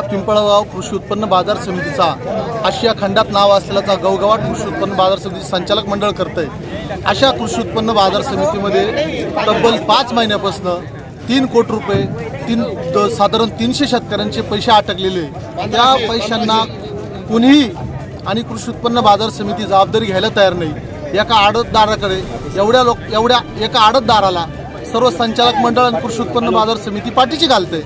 पिंपळगाव कृषी उत्पन्न बाजार समितीचा आशिया खंडात नाव असलेला गवगवाट कृषी उत्पन्न बाजार समिती संचालक मंडळ करतंय. अशा कृषी उत्पन्न बाजार समितीमध्ये तब्बल पाच महिन्यापासून तीन कोटी रुपये तीन द- साधारण तीनशे शेतकऱ्यांचे पैसे अटकलेले त्या पैशांना कुणीही आणि कृषी उत्पन्न बाजार समिती जबाबदारी घ्यायला तयार नाही. एका आडतदाराकडे एवढ्या लोक एवढ्या एका आडतदाराला सर्व संचालक मंडळ आणि कृषी उत्पन्न बाजार समिती पाठीची घालते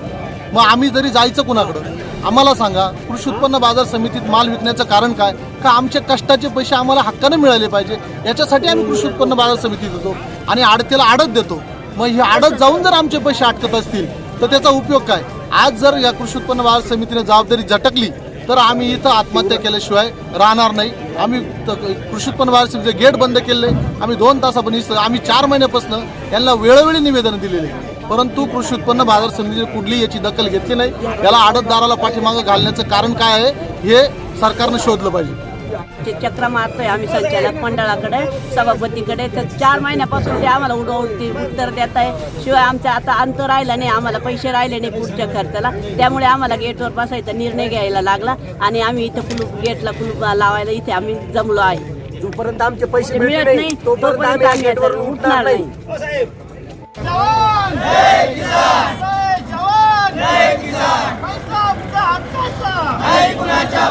मग आम्ही जरी जायचं कुणाकडं आम्हाला सांगा कृषी उत्पन्न बाजार समितीत माल विकण्याचं कारण काय? का आमच्या कष्टाचे पैसे आम्हाला हक्काने मिळाले पाहिजे? याच्यासाठी आम्ही कृषी उत्पन्न बाजार समितीत येतो आणि आडतीला आडत देतो. मग ही आडत जाऊन जर आमचे पैसे अटकत असतील तर त्याचा उपयोग काय? आज जर या कृषी उत्पन्न बाजार समितीने जबाबदारी झटकली तर आम्ही इथं आत्महत्या केल्याशिवाय राहणार नाही. आम्ही कृषी उत्पन्न बाजार समितीचे गेट बंद केले. आम्ही दोन तासापर्यंत आम्ही चार महिन्यापासून यांना वेळोवेळी निवेदन दिलेले. परंतु कृषी उत्पन्न बाजार समितीने कुठलीही याची दखल घेतली नाही. याला आडतदाराला पाठीमागं घालण्याचं कारण काय आहे हे सरकारनं शोधलं पाहिजे. ते चक्र मारतोय आम्ही संचालक मंडळाकडे सभापतीकडे. तर चार महिन्यापासून ते आम्हाला उडवून उत्तर देत आहे. शिवाय आमचा आता अंत राहिला नाही आम्हाला पैसे राहिले नाही पुढच्या खर्चाला. त्यामुळे आम्हाला गेटवर बसायचा निर्णय घ्यायला लागला आणि आम्ही इथं कुलूप गेटला कुलूप लावायला इथे आम्ही जमलो आहे. जोपर्यंत आमचे पैसे मिळत नाही तोपर्यंत आम्ही उठणार नाही.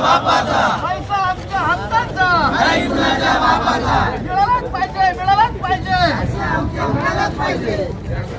बापाचा. पैसा आमच्या हक्काचा. नाही कुणाच्या बापाचा. मिळालाच पाहिजे मिळालाच पाहिजे. मिळालाच पाहिजे.